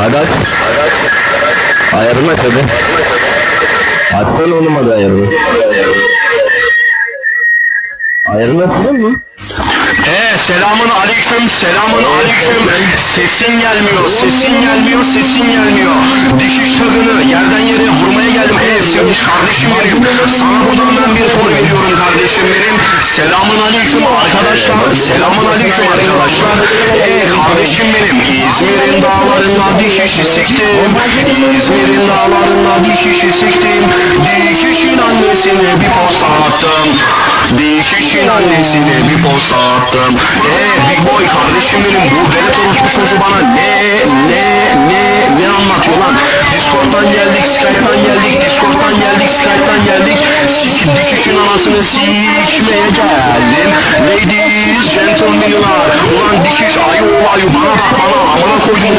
Hadi aç. Ayarını aç hadi. Açsana oğlum hadi ayarını. Ayarını açsana mı? Ee selamun aleyküm selamun aleyküm sesin gelmiyor sesin gelmiyor sesin gelmiyor dikiş takını yerden yere vurmaya geldim ee sevmiş kardeşim benim sana buradan ben bir soru veriyorum kardeşim benim selamun aleyküm arkadaşlar selamun aleyküm arkadaşlar ee kardeşim benim İzmir'in dağlarında dikişi siktim. İzmir'in dağlarında dikişi siktim. Dikişin annesine bir posta attım dikişin annesine bir posta attım Eee big boy kardeşim benim bu belet orospu çocuğu bana ne ne ne ne anlatıyor lan? Discord'dan geldik Skype'dan geldik Discord'dan geldik Skype'dan geldik. Sik dikişin anasını sikmeye geldim. Ladies gentlemen'lar Ulan dikiş ayı oğlu ayı bana bak bana amına koyduğum